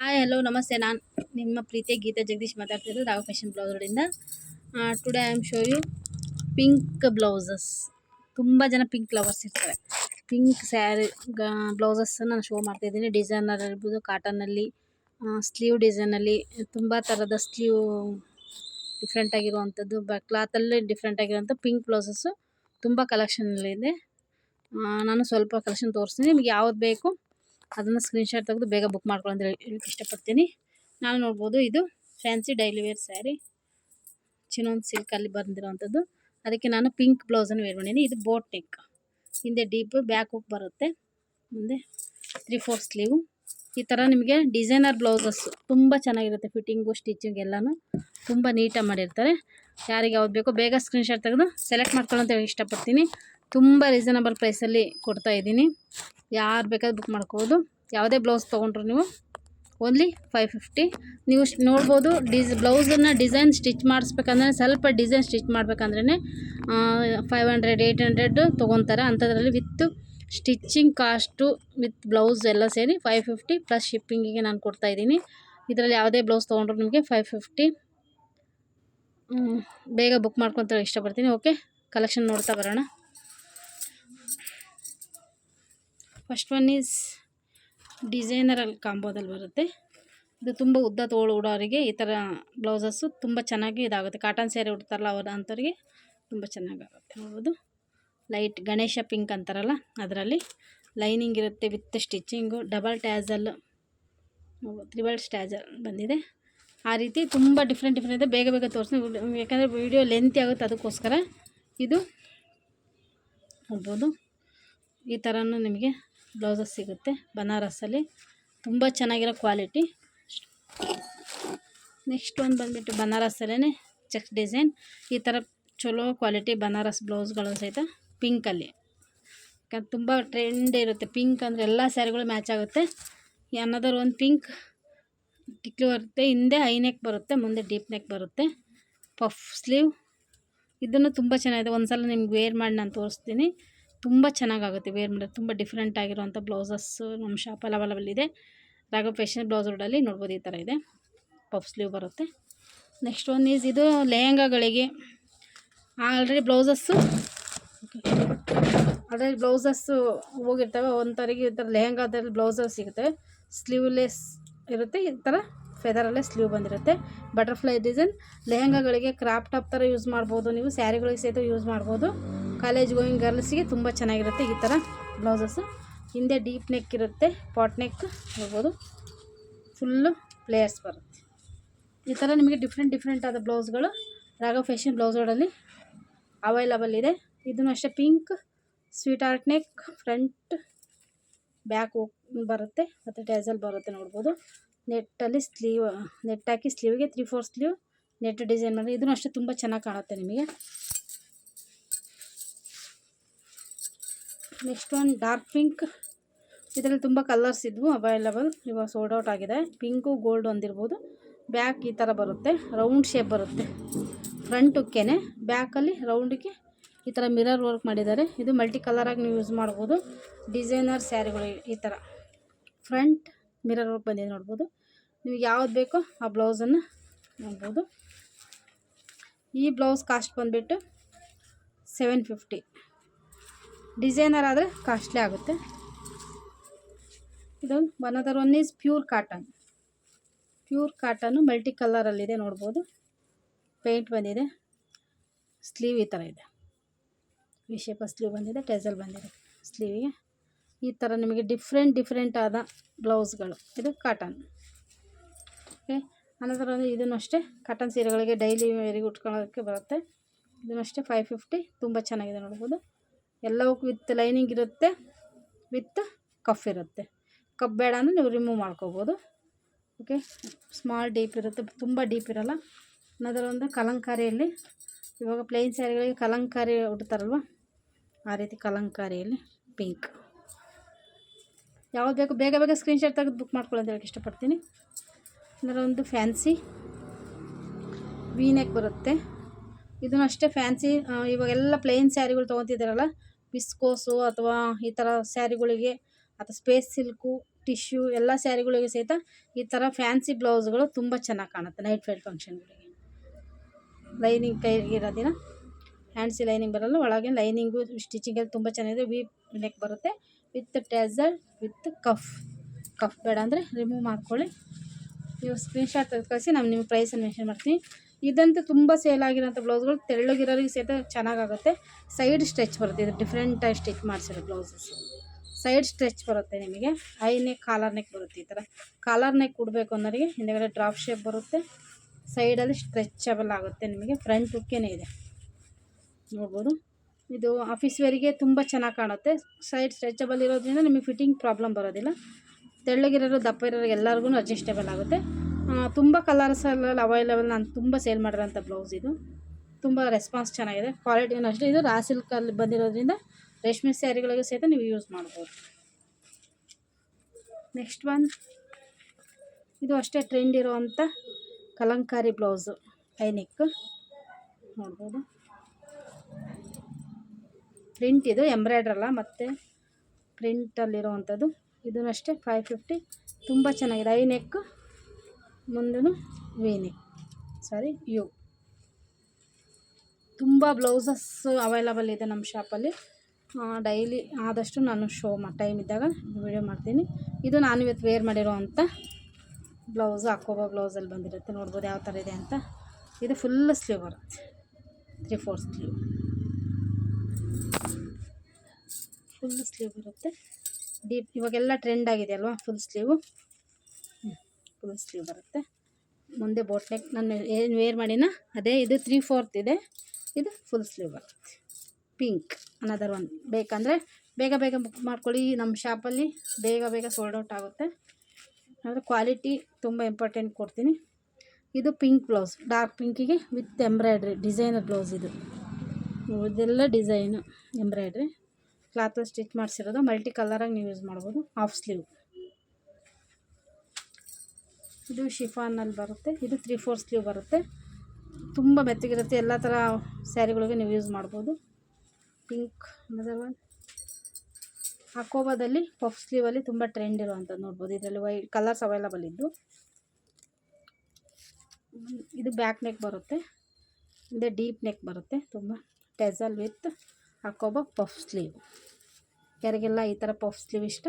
Hi hello ನಮಸ್ತೆ. ನಾನು ನಿಮ್ಮ ಪ್ರೀತಿಯ ಗೀತಾ ಜಗದೀಶ್ ಮಾತಾಡ್ತಿರೋದು ರಾಘ fashion ಬ್ಲೌಸ್ಗಳಿಂದ today I am show you pink blouses ತುಂಬ ಜನ ಪಿಂಕ್ ಲವರ್ಸ್ ಇರ್ತಾರೆ. ಪಿಂಕ್ ಸ್ಯಾರಿ ಬ್ಲೌಸಸ್ ನಾನು ಶೋ ಮಾಡ್ತಾಯಿದ್ದೀನಿ ಡಿಸೈನರ್ ಇರ್ಬೋದು ಕಾಟನಲ್ಲಿ ಸ್ಲೀವ್ ಡಿಸೈನಲ್ಲಿ ತುಂಬ ಥರದ ಸ್ಲೀವ್ ಡಿಫ್ರೆಂಟ್ ಆಗಿರುವಂಥದ್ದು ಬ ಕ್ಲಾತಲ್ಲಿ ಡಿಫ್ರೆಂಟ್ ಪಿಂಕ್ ಬ್ಲೌಸಸ್ಸು ತುಂಬ ಕಲೆಕ್ಷನಲ್ಲಿದೆ ನಾನು ಸ್ವಲ್ಪ ಕಲೆಕ್ಷನ್ ತೋರಿಸ್ತೀನಿ. ನಿಮ್ಗೆ ಯಾವ್ದು ಬೇಕು? ಅದನ್ನು ಸ್ಕ್ರೀನ್ಶಾಟ್ ತೆಗೆದು ಬೇಗ ಬುಕ್ ಮಾಡ್ಕೊಳ್ಳಿ ಅಂತ ಹೇಳಿ ಹೇಳಕ್ಕೆ ಇಷ್ಟಪಡ್ತೀನಿ. ನಾನು ನೋಡ್ಬೋದು ಇದು ಫ್ಯಾನ್ಸಿ ಡೈಲಿ ವೇರ್ ಸ್ಯಾರಿ ಚಿನ್ನೊಂದು ಸಿಲ್ಕಲ್ಲಿ ಬಂದಿರೋವಂಥದ್ದು ಅದಕ್ಕೆ ನಾನು ಪಿಂಕ್ ಬ್ಲೌಸನ್ನು ವೇರ್ ಮಾಡೀನಿ ಇದು ಬೋಟ್ ನೆಕ್ ಹಿಂದೆ ಡೀಪ್ ಬ್ಯಾಕ್ ಹೋಗಿ ಬರುತ್ತೆ. ಮುಂದೆ ತ್ರೀ ಫೋರ್ ಸ್ಲೀವು ಈ ಥರ ನಿಮಗೆ ಡಿಸೈನರ್ ಬ್ಲೌಸಸ್ಸು ತುಂಬ ಚೆನ್ನಾಗಿರುತ್ತೆ ಫಿಟ್ಟಿಂಗು ಸ್ಟಿಚಿಂಗ್ ಎಲ್ಲನೂ. ತುಂಬ ನೀಟಾಗಿ ಮಾಡಿರ್ತಾರೆ. ಯಾರಿಗೆ ಯಾವ್ದು ಬೇಕೋ ಬೇಗ ಸ್ಕ್ರೀನ್ಶಾಟ್ ತೆಗೆದು ಸೆಲೆಕ್ಟ್ ಮಾಡ್ಕೊಳ್ಳೋ ಅಂತ ಹೇಳಿ ಇಷ್ಟಪಡ್ತೀನಿ. ತುಂಬ ರೀಸನಬಲ್ ಪ್ರೈಸಲ್ಲಿ ಕೊಡ್ತಾ ಇದ್ದೀನಿ. ಯಾರು ಬೇಕಾದ್ರೂ ಬುಕ್ ಮಾಡ್ಕೋಬೋದು. ಯಾವುದೇ ಬ್ಲೌಸ್ ತೊಗೊಂಡ್ರು ನೀವು ಓನ್ಲಿ ಫೈವ್ ಫಿಫ್ಟಿ ನೀವು ನೋಡ್ಬೋದು ಡಿಸ್ ಬ್ಲೌಸನ್ನು ಡಿಸೈನ್ ಸ್ಟಿಚ್ ಮಾಡಿಸ್ಬೇಕಂದ್ರೆ ಸ್ವಲ್ಪ ಡಿಸೈನ್ ಸ್ಟಿಚ್ ಮಾಡ್ಬೇಕಂದ್ರೆ ಫೈವ್ ಹಂಡ್ರೆಡ್ ಏಯ್ಟ್ ಹಂಡ್ರೆಡ್ ತೊಗೊತಾರೆ. ಅಂಥದ್ರಲ್ಲಿ with stitching cost with blouse ಎಲ್ಲ ಸೇರಿ ಫೈವ್ ಫಿಫ್ಟಿ ಪ್ಲಸ್ ಶಿಪ್ಪಿಂಗಿಗೆ ನಾನು ಕೊಡ್ತಾ ಇದ್ದೀನಿ. ಇದರಲ್ಲಿ ಯಾವುದೇ ಬ್ಲೌಸ್ ತೊಗೊಂಡ್ರು ನಿಮಗೆ ಫೈವ್ ಫಿಫ್ಟಿ ಬೇಗ ಬುಕ್ ಮಾಡ್ಕೊತ ಇಷ್ಟಪಡ್ತೀನಿ. ಓಕೆ ಕಲೆಕ್ಷನ್ ನೋಡ್ತಾ ಬರೋಣ. ಫಸ್ಟ್ ಒನ್ ಈಸ್ ಡಿಸೈನರಲ್ಲಿ ಕಾಂಬೋದಲ್ಲಿ ಬರುತ್ತೆ. ಇದು ತುಂಬ ಉದ್ದ ತೋಳು ಉಡೋರಿಗೆ ಈ ಥರ ಬ್ಲೌಸಸ್ಸು ತುಂಬ ಚೆನ್ನಾಗಿ ಇದಾಗುತ್ತೆ. ಕಾಟನ್ ಸ್ಯಾರಿ ಉಡ್ತಾರಲ್ಲ ಅವ್ರ ಅಂಥವ್ರಿಗೆ ತುಂಬ ಚೆನ್ನಾಗಾಗುತ್ತೆ. ನೋಡ್ಬೋದು. ಲೈಟ್ ಗಣೇಶ ಪಿಂಕ್ ಅಂತಾರಲ್ಲ ಅದರಲ್ಲಿ ಲೈನಿಂಗ್ ಇರುತ್ತೆ with stitching double tassel triple tassel ಬಂದಿದೆ. ಆ ರೀತಿ ತುಂಬ ಡಿಫ್ರೆಂಟ್ ಡಿಫ್ರೆಂಟ್ ಇದೆ. ಬೇಗ ಬೇಗ ತೋರಿಸ್ತೀನಿ. ಯಾಕಂದರೆ ವೀಡಿಯೋ ಲೆಂತಿ ಆಗುತ್ತೆ ಅದಕ್ಕೋಸ್ಕರ. ಇದು ನೋಡ್ಬೋದು. ಈ ಥರನೂ ನಿಮಗೆ ಬ್ಲೌಸಸ್ ಸಿಗುತ್ತೆ ಬನಾರಸ್ಸಲ್ಲಿ ತುಂಬ ಚೆನ್ನಾಗಿರೋ ಕ್ವಾಲಿಟಿ. ನೆಕ್ಸ್ಟ್ ಒಂದು ಬಂದುಬಿಟ್ಟು ಬನಾರಸ್ಸಲ್ಲೇ ಚೆಕ್ ಡಿಸೈನ್. ಈ ಥರ ಚಲೋ ಕ್ವಾಲಿಟಿ ಬನಾರಸ್ ಬ್ಲೌಸ್ಗಳು ಸಹಿತ ಪಿಂಕಲ್ಲಿ. ಯಾಕಂದ್ರೆ ತುಂಬ ಟ್ರೆಂಡ್ ಇರುತ್ತೆ. ಪಿಂಕ್ ಅಂದರೆ ಎಲ್ಲ ಸ್ಯಾರಿಗಳು ಮ್ಯಾಚ್ ಆಗುತ್ತೆ. ಅನ್ನೋದರ ಒಂದು ಪಿಂಕ್. ಟಿಕ್ಲಿ ಬರುತ್ತೆ. ಹಿಂದೆ ಹೈ ನೆಕ್ ಬರುತ್ತೆ, ಮುಂದೆ ಡೀಪ್ ನೆಕ್ ಬರುತ್ತೆ. ಪಫ್ ಸ್ಲೀವ್ ಇದನ್ನು ತುಂಬ ಚೆನ್ನಾಗಿದೆ. ಒಂದು ಸಲ ನಿಮ್ಗೆ ವೇರ್ ಮಾಡಿ ನಾನು ತೋರಿಸ್ತೀನಿ. ತುಂಬ ಚೆನ್ನಾಗಾಗುತ್ತೆ ವೇರ್ ಮಾಡಿದ್ರೆ ತುಂಬ ಡಿಫ್ರೆಂಟ್ ಆಗಿರುವಂಥ ಬ್ಲೌಸಸ್ಸು ನಮ್ಮ ಶಾಪಲ್ಲಿ ಅವೈಲಬಲ್ ಇದೆ. ರಾಘವ್ ಫ್ಯಾಷನ್ ಬ್ಲೌಸ್ ರೋಡಲ್ಲಿ ನೋಡ್ಬೋದು ಈ ಥರ ಇದೆ. ಪಫ್ ಸ್ಲೀವ್ ಬರುತ್ತೆ. ನೆಕ್ಸ್ಟ್ ಒನ್ ಈಸ್ ಇದು ಲೆಹಂಗಾಗಳಿಗೆ. ಆಲ್ರೆಡಿ ಬ್ಲೌಸಸ್ಸು ಆಲ್ರೆಡಿ ಬ್ಲೌಸಸ್ಸು ಹೋಗಿರ್ತವೆ. ಒಂಥರಿಗೆ ಈ ಥರ ಲೆಹಂಗಾದಲ್ಲಿ ಬ್ಲೌಸಸ್ ಸಿಗುತ್ತೆ. ಸ್ಲೀವ್ಲೆಸ್ ಇರುತ್ತೆ. ಈ ಥರ ಫೆದರಲ್ಲೇ ಸ್ಲೀವ್ ಬಂದಿರುತ್ತೆ. ಬಟರ್ಫ್ಲೈ ಡಿಸೈನ್, ಲೆಹಂಗಾಗಳಿಗೆ ಕ್ರಾಪ್ ಟಾಪ್ ಥರ ಯೂಸ್ ಮಾಡ್ಬೋದು ನೀವು, ಸ್ಯಾರಿಗಳಿಗೆ ಸಹಿತ ಯೂಸ್ ಮಾಡ್ಬೋದು. ಕಾಲೇಜ್ ಗೋಯಿಂಗ್ ಗರ್ಲ್ಸಿಗೆ ತುಂಬ ಚೆನ್ನಾಗಿರುತ್ತೆ ಈ ಥರ ಬ್ಲೌಸಸ್ಸು ಹಿಂದೆ ಡೀಪ್ ನೆಕ್ ಇರುತ್ತೆ, ಪಾಟ್ ನೆಕ್ ನೋಡ್ಬೋದು. ಫುಲ್ಲು ಪ್ಲೇಯರ್ಸ್ ಬರುತ್ತೆ. ಈ ಥರ ನಿಮಗೆ ಡಿಫ್ರೆಂಟ್ ಡಿಫ್ರೆಂಟ್ ಆದ ಬ್ಲೌಸ್ಗಳು, ರಾಘವ್ ಫ್ಯಾಷನ್ ಬ್ಲೌಸ್ಗಳಲ್ಲಿ ಅವೈಲಬಲ್ ಇದೆ. ಇದನ್ನು ಅಷ್ಟೇ pink, sweetheart neck, front, back ಬರುತ್ತೆ, ಮತ್ತು ಟ್ಯಾಸಲ್ ಬರುತ್ತೆ ನೋಡ್ಬೋದು. ನೆಟ್ಟಲ್ಲಿ ಸ್ಲೀವ್ ನೆಟ್ ಹಾಕಿ ಸ್ಲೀವ್ಗೆ three four sleeve, net design ಮಾಡಿ. ಇದನ್ನು ಅಷ್ಟೇ ತುಂಬ ಚೆನ್ನಾಗಿ ಕಾಣುತ್ತೆ ನಿಮಗೆ. ನೆಕ್ಸ್ಟ್ ಒಂದು ಡಾರ್ಕ್ ಪಿಂಕ್. ಇದರಲ್ಲಿ ತುಂಬ ಕಲರ್ಸ್ ಇದ್ವು ಅವೈಲಬಲ್ ಇವಾಗ ಸೋಲ್ಡ್ ಔಟ್ ಆಗಿದೆ. ಪಿಂಕು, ಗೋಲ್ಡ್ ಒಂದಿರ್ಬೋದು. ಬ್ಯಾಕ್ ಈ ಥರ ಬರುತ್ತೆ. ರೌಂಡ್ ಶೇಪ್ ಬರುತ್ತೆ. ಫ್ರಂಟ್ ಉಕ್ಕೇನೆ. ಬ್ಯಾಕಲ್ಲಿ ರೌಂಡಿಗೆ ಈ ಥರ ಮಿರರ್ ವರ್ಕ್ ಮಾಡಿದ್ದಾರೆ. ಇದು ಮಲ್ಟಿ ಕಲರಾಗಿ ನೀವು ಯೂಸ್ ಮಾಡ್ಬೋದು. ಡಿಸೈನರ್ ಸ್ಯಾರಿಗಳು ಈ ಥರ ಫ್ರಂಟ್. ಮಿರರ್ ವರ್ಕ್ ಬಂದಿದೆ ನೋಡ್ಬೋದು. ನಿಮಗೆ ಯಾವ್ದು ಬೇಕೋ ಆ ಬ್ಲೌಸನ್ನು ನೋಡ್ಬೋದು. ಈ ಬ್ಲೌಸ್ ಕಾಸ್ಟ್ ಬಂದುಬಿಟ್ಟು ಸೆವೆನ್ ಫಿಫ್ಟಿ ಡಿಸೈನರ್ ಆದರೆ ಕಾಸ್ಟ್ಲಿ ಆಗುತ್ತೆ. ಇದು one other one is pure cotton pure cotton multi ಕಲರಲ್ಲಿದೆ ನೋಡ್ಬೋದು. ಪೇಂಟ್ ಬಂದಿದೆ. ಸ್ಲೀವ್ ಈ ಥರ ಇದೆ. ವಿಷೇಪ ಸ್ಲೀವ್ ಬಂದಿದೆ ಟೆಸಲ್ ಬಂದಿದೆ. ಸ್ಲೀವಿಗೆ ಈ ಥರ ನಿಮಗೆ ಡಿಫ್ರೆಂಟ್ ಡಿಫ್ರೆಂಟ್ ಆದ ಬ್ಲೌಸ್ಗಳು. ಇದು ಕಾಟನ್ ಓಕೆ ಅನಂತರ ಒಂದು ಇದನ್ನು ಅಷ್ಟೇ ಕಾಟನ್ ಸೀರೆಗಳಿಗೆ ಡೈಲಿ ವೇರಿಗೆ ಉಟ್ಕೊಳ್ಳೋದಕ್ಕೆ ಬರುತ್ತೆ. ಇದನ್ನು ಅಷ್ಟೇ ಫೈವ್ ಫಿಫ್ಟಿ ತುಂಬ ಚೆನ್ನಾಗಿದೆ ನೋಡ್ಬೋದು. ಎಲ್ಲವಕ್ಕೂ ವಿತ್ ಲೈನಿಂಗ್ ಇರುತ್ತೆ ವಿತ್ ಕಫ್ ಇರುತ್ತೆ. ಕಪ್ ಬೇಡ ಅಂದರೆ ನೀವು ರಿಮೂವ್ ಮಾಡ್ಕೋಬೋದು. ಓಕೆ ಸ್ಮಾಲ್ ಡೀಪ್ ಇರುತ್ತೆ, ತುಂಬ ಡೀಪ್ ಇರೋಲ್ಲ. ಅನ್ನೋದರ ಒಂದು ಕಲಂಕಾರಿಯಲ್ಲಿ, ಇವಾಗ ಪ್ಲೈನ್ ಸ್ಯಾರಿಗಳಿಗೆ ಕಲಂಕಾರಿ ಉಡ್ತಾರಲ್ವ? ಆ ರೀತಿ ಕಲಂಕಾರಿಯಲ್ಲಿ ಪಿಂಕ್ ಯಾವ್ದು ಬೇಕು ಬೇಗ ಬೇಗ ಸ್ಕ್ರೀನ್ಶಾಟ್ ತೆಗೆದು ಬುಕ್ ಮಾಡ್ಕೊಳ್ಳೋದು ಹೇಳಕ್ಕೆ ಇಷ್ಟಪಡ್ತೀನಿ. ಅಂದರೆ ಒಂದು ಫ್ಯಾನ್ಸಿ ವೀನೆಕ್ ಬರುತ್ತೆ. ಇದನ್ನು ಅಷ್ಟೇ ಫ್ಯಾನ್ಸಿ ಇವಾಗೆಲ್ಲ ಪ್ಲೇನ್ ಸ್ಯಾರಿಗಳು ತೊಗೊತಿದ್ದಾರಲ್ಲ? ಬಿಸ್ಕೋಸು ಅಥವಾ ಈ ಥರ ಸ್ಯಾರಿಗಳಿಗೆ ಅಥವಾ ಸ್ಪೇಸ್ ಸಿಲ್ಕು ಟಿಶ್ಯೂ ಎಲ್ಲ ಸ್ಯಾರಿಗಳಿಗೆ ಸಹಿತ ಈ ಥರ ಫ್ಯಾನ್ಸಿ ಬ್ಲೌಸ್ಗಳು ತುಂಬ ಚೆನ್ನಾಗಿ ಕಾಣುತ್ತೆ ನೈಟ್ ವೇರ್ ಫಂಕ್ಷನ್ಗಳಿಗೆ ಲೈನಿಂಗ್ ಕೈಗೆ ಇರೋದಿನ ಫ್ಯಾನ್ಸಿ ಲೈನಿಂಗ್ ಬರಲ್ಲ ಒಳಗೆ ಲೈನಿಂಗು ಸ್ಟಿಚಿಂಗಲ್ಲಿ ತುಂಬ ಚೆನ್ನಾಗಿದೆ ವಿ ನೆಕ್ ಬರುತ್ತೆ. With tassel with cuff. Cuff ಬೇಡ ಅಂದರೆ ರಿಮೂವ್ ಮಾಡ್ಕೊಳ್ಳಿ. ನೀವು ಸ್ಕ್ರೀನ್ಶಾಟ್ ತೆಗೆದು ಕಳಿಸಿ, ನಾನು ನಿಮ್ಮ ಪ್ರೈಸನ್ನು ಮೆನ್ಷನ್ ಮಾಡ್ತೀನಿ. ಇದಂತೂ ತುಂಬ ಸೇಲ್ ಆಗಿರೋಂಥ ಬ್ಲೌಸ್ಗಳು ತೆಳ್ಳಗಿರೋರಿಗೆ ಸಹಿತ ಚೆನ್ನಾಗಾಗುತ್ತೆ. ಸೈಡ್ ಸ್ಟ್ರೆಚ್ ಬರುತ್ತೆ, ಇದು ಡಿಫ್ರೆಂಟಾಗಿ ಸ್ಟಿಚ್ ಮಾಡಿಸಿರೋ ಬ್ಲೌಸಸ್ ಸೈಡ್ ಸ್ಟ್ರೆಚ್ ಬರುತ್ತೆ ನಿಮಗೆ. ಐ ಕಾಲರ್ ನೆಕ್ ಬರುತ್ತೆ ಈ ಥರ ಕಾಲರ್ ನೆಕ್ ಕೊಡಬೇಕು ಅನ್ನೋರಿಗೆ ಹಿಂದೆಗಡೆ ಡ್ರಾಪ್ ಶೇಪ್ ಬರುತ್ತೆ. ಸೈಡಲ್ಲಿ ಸ್ಟ್ರೆಚಬಲ್ ಆಗುತ್ತೆ ನಿಮಗೆ. ಫ್ರಂಟ್ ಉಕ್ಕೇನೆ ಇದೆ. ನೋಡ್ಬೋದು. ಇದು ಆಫೀಸ್ ವೇರಿಗೆ ತುಂಬ ಚೆನ್ನಾಗಿ ಕಾಣುತ್ತೆ. ಸೈಡ್ ಸ್ಟ್ರೆಚಬಲ್ ಇರೋದ್ರಿಂದ ನಿಮಗೆ ಫಿಟ್ಟಿಂಗ್ ಪ್ರಾಬ್ಲಮ್ ಬರೋದಿಲ್ಲ. ತೆಳ್ಳಗಿರೋರು ದಪ್ಪ ಇರೋರು ಎಲ್ಲರಿಗೂ ಅಡ್ಜಸ್ಟೇಬಲ್ ಆಗುತ್ತೆ ತುಂಬ ಕಲರ್ಸಲ್ಲಿ ಅವೈಲೇಬಲ್ ನಾನು ತುಂಬ ಸೇಲ್ ಮಾಡಿರೋಂಥ ಬ್ಲೌಸ್ ಇದು. ತುಂಬ ರೆಸ್ಪಾನ್ಸ್ ಚೆನ್ನಾಗಿದೆ. ಕ್ವಾಲಿಟಿನೂ ಅಷ್ಟೇ, ಇದು ರಾ ಸಿಲ್ಕಲ್ಲಿ ಬಂದಿರೋದ್ರಿಂದ ರೇಷ್ಮೆ ಸ್ಯಾರಿಗಳಿಗೆ ಸಹಿತ ನೀವು ಯೂಸ್ ಮಾಡ್ಬೋದು. ನೆಕ್ಸ್ಟ್ ಒನ್ ಇದು ಅಷ್ಟೇ ಟ್ರೆಂಡ್ ಇರೋವಂಥ ಕಲಂಕಾರಿ ಬ್ಲೌಸು ಐನಿಕ್ ನೋಡ್ಬೋದು. ಪ್ರಿಂಟ್ ಇದು ಎಂಬ್ರಾಯ್ಡ್ರಲ್ಲ ಮತ್ತು ಪ್ರಿಂಟಲ್ಲಿರೋವಂಥದ್ದು ಇದೂ ಅಷ್ಟೇ ಫೈವ್ ಫಿಫ್ಟಿ ತುಂಬ ಚೆನ್ನಾಗಿದೆ. ಐ ನೆಕ್ ಮುಂದೂ ವಿ ನೆಕ್ ಸಾರಿ ಯು ತುಂಬ ಬ್ಲೌಸಸ್ ಅವೈಲಬಲ್ ಇದೆ ನಮ್ಮ ಶಾಪಲ್ಲಿ ಡೈಲಿ ಆದಷ್ಟು ನಾನು ಶೋ ಮಾ ಟೈಮ್ ಇದ್ದಾಗ ವಿಡಿಯೋ ಮಾಡ್ತೀನಿ. ಇದು ನಾನು ಇವತ್ತು ವೇರ್ ಮಾಡಿರೋವಂಥ ಬ್ಲೌಸ್, ಹಾಕೋಬೋ ಬ್ಲೌಸಲ್ಲಿ ಬಂದಿರುತ್ತೆ. ನೋಡ್ಬೋದು ಯಾವ ಥರ ಇದೆ ಅಂತ. ಇದು ಫುಲ್ ಸ್ಲೀವ್ ಬರುತ್ತೆ three four sleeve full sleeve ಬರುತ್ತೆ. ಡೀಪ್ ಇವಾಗೆಲ್ಲ ಟ್ರೆಂಡ್ ಆಗಿದೆ ಅಲ್ವಾ? ಫುಲ್ ಸ್ಲೀವು ಫುಲ್ ಸ್ಲೀವ್ ಬರುತ್ತೆ. ಮುಂದೆ ಬೋಟ್ ನೆಕ್ ನಾನು ಏನು ವೇರ್ ಮಾಡಿನ? ಅದೇ ಇದು ತ್ರೀ ಫೋರ್ತ್ ಇದೆ. ಇದು ಫುಲ್ ಸ್ಲೀವ್ ಬರುತ್ತೆ. ಪಿಂಕ್ ಅನದರ್ ಒನ್ ಬೇಕಂದರೆ ಬೇಗ ಬೇಗ ಬುಕ್ ಮಾಡ್ಕೊಳ್ಳಿ. ನಮ್ಮ ಶಾಪಲ್ಲಿ ಬೇಗ ಬೇಗ ಸೋಲ್ಡ್ ಔಟ್ ಆಗುತ್ತೆ. ಆದರೆ ಕ್ವಾಲಿಟಿ ತುಂಬ ಇಂಪಾರ್ಟೆಂಟ್ ಕೊಡ್ತೀನಿ. ಇದು ಪಿಂಕ್ ಬ್ಲೌಸ್ ಡಾರ್ಕ್ ಪಿಂಕಿಗೆ ವಿತ್ ಎಂಬ್ರಾಯ್ಡ್ರಿ ಡಿಸೈನರ್ ಬ್ಲೌಸ್ ಇದು. ಇದೆಲ್ಲ ಡಿಸೈನು ಎಂಬ್ರಾಯ್ಡ್ರಿ ಕ್ಲಾತಲ್ಲಿ ಸ್ಟಿಚ್ ಮಾಡಿಸಿರೋದು, ಮಲ್ಟಿ ಕಲರಾಗಿ ನೀವು ಯೂಸ್ ಮಾಡ್ಬೋದು ಹಾಫ್ ಸ್ಲೀವ್. ಇದು ಶಿಫಾನಲ್ಲಿ ಬರುತ್ತೆ, ಇದು ತ್ರೀ ಫೋರ್ ಸ್ಲೀವ್ ಬರುತ್ತೆ. ತುಂಬ ಮೆತ್ತಗಿರುತ್ತೆ, ಎಲ್ಲ ಥರ ಸ್ಯಾರಿಗಳಿಗೆ ನೀವು ಯೂಸ್ ಮಾಡ್ಬೋದು. ಪಿಂಕ್ ಒನ್ ಅಕೋಬಾದಲ್ಲಿ ಪಫ್ ಸ್ಲೀವಲ್ಲಿ ತುಂಬ ಟ್ರೆಂಡ್ ಇರುವಂಥದ್ದು ನೋಡ್ಬೋದು, ಇದರಲ್ಲಿ ವೈ ಕಲರ್ಸ್ ಅವೈಲಬಲ್ ಇದ್ದು. ಇದು ಬ್ಯಾಕ್ ನೆಕ್ ಬರುತ್ತೆ, ಇದೆ ಡೀಪ್ ನೆಕ್ ಬರುತ್ತೆ, ತುಂಬ ಟೆಸಲ್ ವಿತ್ ಅಕೋಬಾ ಪಫ್ ಸ್ಲೀವ್. ಯಾರಿಗೆಲ್ಲ ಈ ಥರ ಪಫ್ ಸ್ಲೀವ್ ಇಷ್ಟ,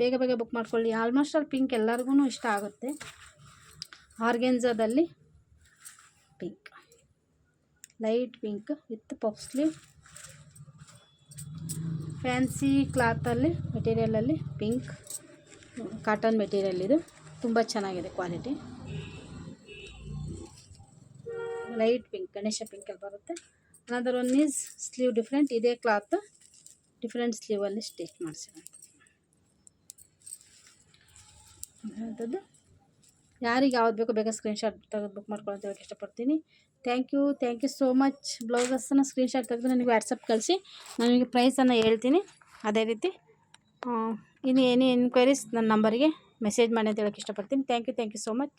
ಬೇಗ ಬೇಗ ಬುಕ್ ಮಾಡ್ಕೊಳ್ಳಿ. ಆಲ್ಮೋಸ್ಟ್ ಆಲ್ ಪಿಂಕ್ ಎಲ್ಲರಿಗೂ ಇಷ್ಟ ಆಗುತ್ತೆ. ಆರ್ಗೆನ್ಜಾದಲ್ಲಿ pink light pink with puff sleeve fancy ಕ್ಲಾತಲ್ಲಿ ಮೆಟೀರಿಯಲಲ್ಲಿ ಪಿಂಕ್ ಕಾಟನ್ ಮೆಟೀರಿಯಲ್ ಇದು. ತುಂಬ ಚೆನ್ನಾಗಿದೆ ಕ್ವಾಲಿಟಿ ಲೈಟ್ ಪಿಂಕ್ ಗಣೇಶ ಪಿಂಕಲ್ಲಿ ಬರುತ್ತೆ. Another one is sleeve different ಇದೇ ಕ್ಲಾತ್ ಡಿಫ್ರೆಂಟ್ ಸ್ಲೀವಲ್ಲಿ ಸ್ಟಿಚ್ ಮಾಡಿಸಿರೋಂಥದ್ದು ಯಾರಿಗೆ ಯಾವ್ದು ಬೇಕೋ ಬೇಗ ಸ್ಕ್ರೀನ್ಶಾಟ್ ತೆಗೆದು ಬುಕ್ ಮಾಡ್ಕೊಳ್ಳೋದು ಹೇಳಕ್ಕೆ ಇಷ್ಟಪಡ್ತೀನಿ. Thank you thank you so much ಬ್ಲೌಸಸ್ಸನ್ನು screenshot ತೆಗೆದು ನನಗೆ ವಾಟ್ಸಪ್ ಕಳಿಸಿ. ನನಗೆ ನಿಮಗೆ ಪ್ರೈಸನ್ನು ಹೇಳ್ತೀನಿ. ಅದೇ ರೀತಿ ಇನ್ನು ಏನೇ ಎನ್ಕ್ವೈರೀಸ್ ನನ್ನ ನಂಬರಿಗೆ ಮೆಸೇಜ್ ಮಾಡಿ ಅಂತ ಹೇಳಕ್ಕೆ ಇಷ್ಟಪಡ್ತೀನಿ. Thank you thank you so much